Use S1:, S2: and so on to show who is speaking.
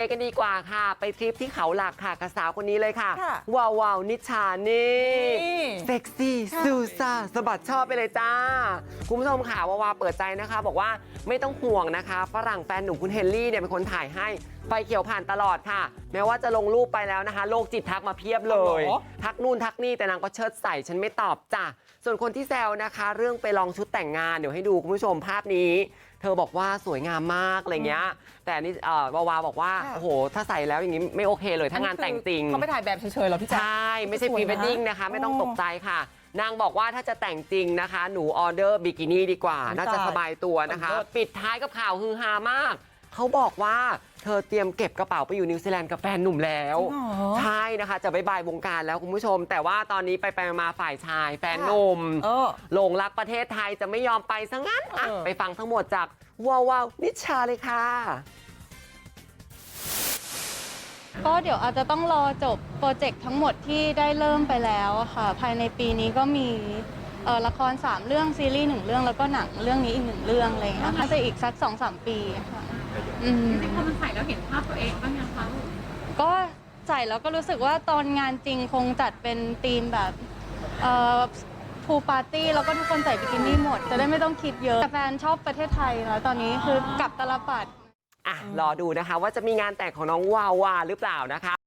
S1: ไปกันดีกว่าค่ะ ไปทริปที่เขาหลักค่ะกับสาวคนนี้เลยค่ะ
S2: ค่ะ
S1: วาววาวนิชานี่
S2: นี่
S1: เซ็กซี่
S2: ค่ะ
S1: ซูซ่าสะบัดชอบไปเลยจ้า คุณผู้ชมค่ะวาวาเปิดใจนะคะ บอกว่าไม่ต้องห่วงนะคะ ฝรั่งแฟนหนุ่มคุณเฮนรี่เนี่ยเป็นคนถ่ายให้ไฟเขียวผ่านตลอดค่ะ แม้ว่าจะลงรูปไปแล้วนะคะ โลกจิตทักมาเพียบเลย
S2: อ๋อเหรอ
S1: ทักนู่นทักนี่แต่นางก็เชิดใส่ฉันไม่ตอบจ้ะส่วนคนที่แซวนะคะ เรื่องไปลองชุดแต่งงานเดี๋ยวให้ดูคุณผู้ชมภาพนี้ เธอบอกว่าสวยงามมากอะไรเงี้ยแต่นี่เอ่อวาวาบอกว่า
S2: ค่ะ
S1: โอ้โหถ้าใส่แล้วอย่างนี้ไม่โอเคเลยถ้างานแต่งจริง
S2: เขาไปถ่ายแบบเฉยๆเหรอพี่แจ๊ค
S1: ใช่ไม่ใช่
S2: สวย
S1: พรี
S2: นะ
S1: เวดดิ้งนะคะ ไม่ต้อง
S2: โอ้
S1: ตกใจค่ะนางบอกว่าถ้าจะแต่งจริงนะคะ หนูออเดอร์บิกินี่ดีกว่า
S2: อุ๊ย
S1: น่าจะ
S2: ตาย
S1: สบายตัวนะคะ
S2: เลิศ
S1: ปิดท้ายกับข่าวฮือฮามาก เขาบอกว่า เธอเตรียมเก็บกระเป๋าไปอยู่นิวซีแลนด์กับแฟนหนุ่มแล้ว
S2: จริงเหรอ
S1: ใช่นะคะจะบายบายวงการแล้วคุณผู้ชม แต่ว่าตอนนี้ไปไปมาฝ่ายชาย แฟนหนุ่ม
S2: เออ
S1: หลงรักประเทศไทยจะไม่ยอมไปซะงั้นอะ
S2: เออ
S1: ไปฟังทั้งหมดจากวาววาวนิชาเลยค่ะ
S3: ก็เดี๋ยวอาจจะต้องรอจบโปรเจกต์ทั้งหมดที่ได้เริ่มไปแล้วอะค่ะ ภายในปีนี้ก็มีเอ่อละคร 3 เรื่องซีรีส์หนึ่งเรื่องแล้วก็หนังเรื่องนี้อีกหนึ่งเรื่องอะไรอย่างเงี้ยน่าจะอีกสัก2อสปีค่ะ อืม
S4: จริงๆพอมันใส่แล้วเห็นภาพตัวเองบ้างยังคะลูก
S3: ก็ใส่แล้วก็รู้สึกว่าตอนงานจริงคงจัดเป็นธีมแบบเอ่อพูปาร์ตี้แล้วก็ทุกคนใส่บิกินี่หมด จะได้ไม่ต้องคิดเยอะแต่แฟนชอบประเทศไทยแล้วตอนนี้คือกลับตลปัด
S1: อะรอดูนะคะ ว่าจะมีงานแต่งของน้องวาวาหรือเปล่านะคะ